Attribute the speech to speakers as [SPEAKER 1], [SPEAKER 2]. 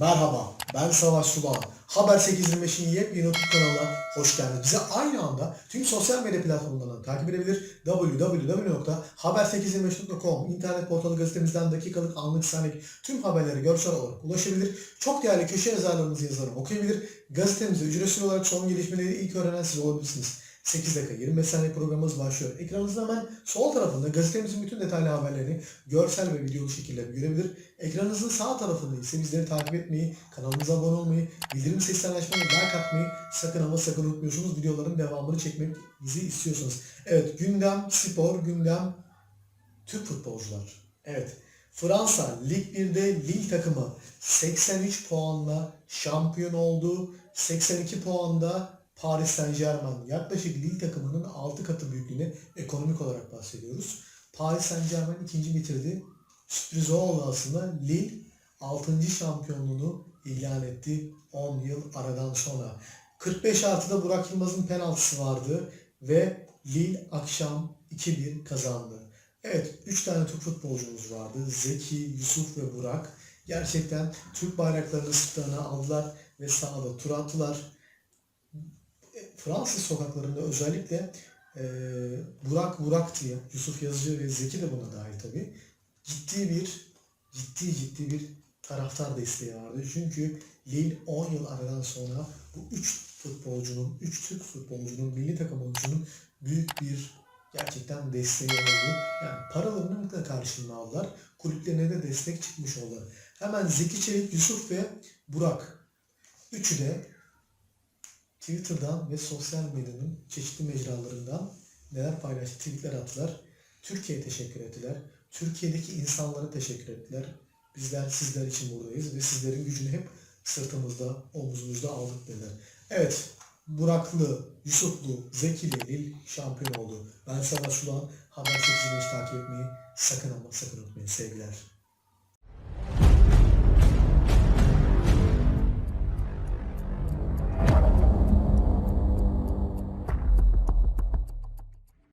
[SPEAKER 1] Merhaba, ben Savaş Sula. Haber 825'in yepyeni YouTube kanalına hoş geldiniz. Bize aynı anda tüm sosyal medya platformlarından takip edebilir. www.haber825.com internet portalı gazetemizden dakikalık, anlık, saniye tüm haberleri görsel olarak ulaşabilir. Çok değerli köşe yazarlarımızın yazılarını okuyabilir. Gazetemizde ücretsiz olarak son gelişmeleri ilk öğrenen siz olabilirsiniz. 8 dakika 25 saniye programımız başlıyor. Ekranınızın hemen sol tarafında gazetemizin bütün detaylı haberlerini görsel ve videolu şekilde görebilir. Ekranınızın sağ tarafında ise bizleri takip etmeyi, kanalımıza abone olmayı, bildirim seslerini açmayı, like atmayı sakın ama sakın unutmuyorsunuz. Videoların devamını çekmemizi istiyorsanız. Evet gündem spor, gündem Türk futbolcular. Evet Fransa Lig 1'de Lille takımı 83 puanla şampiyon oldu. 82 puanda Paris Saint Germain yaklaşık Lille takımının 6 katı büyüklüğüne ekonomik olarak bahsediyoruz. Paris Saint Germain ikinci bitirdi. Sürpriz oldu aslında. Lille 6. şampiyonluğunu ilan etti 10 yıl aradan sonra. 45 artıda Burak Yılmaz'ın penaltısı vardı ve Lille akşam 2-1 kazandı. Evet 3 tane Türk futbolcumuz vardı. Zeki, Yusuf ve Burak. Gerçekten Türk bayraklarını sırtlarına aldılar ve sahada tur attılar. Fransız sokaklarında özellikle e, Burak Burak diye Yusuf Yazıcı ve Zeki de buna dahil tabii. Ciddi bir ciddi ciddi bir taraftar desteği vardı. Çünkü Lille 10 yıl aradan sonra bu 3 futbolcunun, 3 Türk futbolcunun, milli takım oyuncunun büyük bir gerçekten desteği oldu. Yani paralarını da karşılığını aldılar. Kulüplerine de destek çıkmış oldu. Hemen Zeki Çelik, Yusuf ve Burak. Üçü de Twitter'dan ve sosyal medyanın çeşitli mecralarından neler paylaştı, tweetler attılar. Türkiye'ye teşekkür ettiler. Türkiye'deki insanlara teşekkür ettiler. Bizler sizler için buradayız ve sizlerin gücünü hep sırtımızda, omuzumuzda aldık dediler. Evet, Buraklı, Yusuflu, Zekili Lil şampiyon oldu. Ben Savaş Ulan. Haber 825 takip etmeyi sakın ama sakın unutmayın. Sevgiler.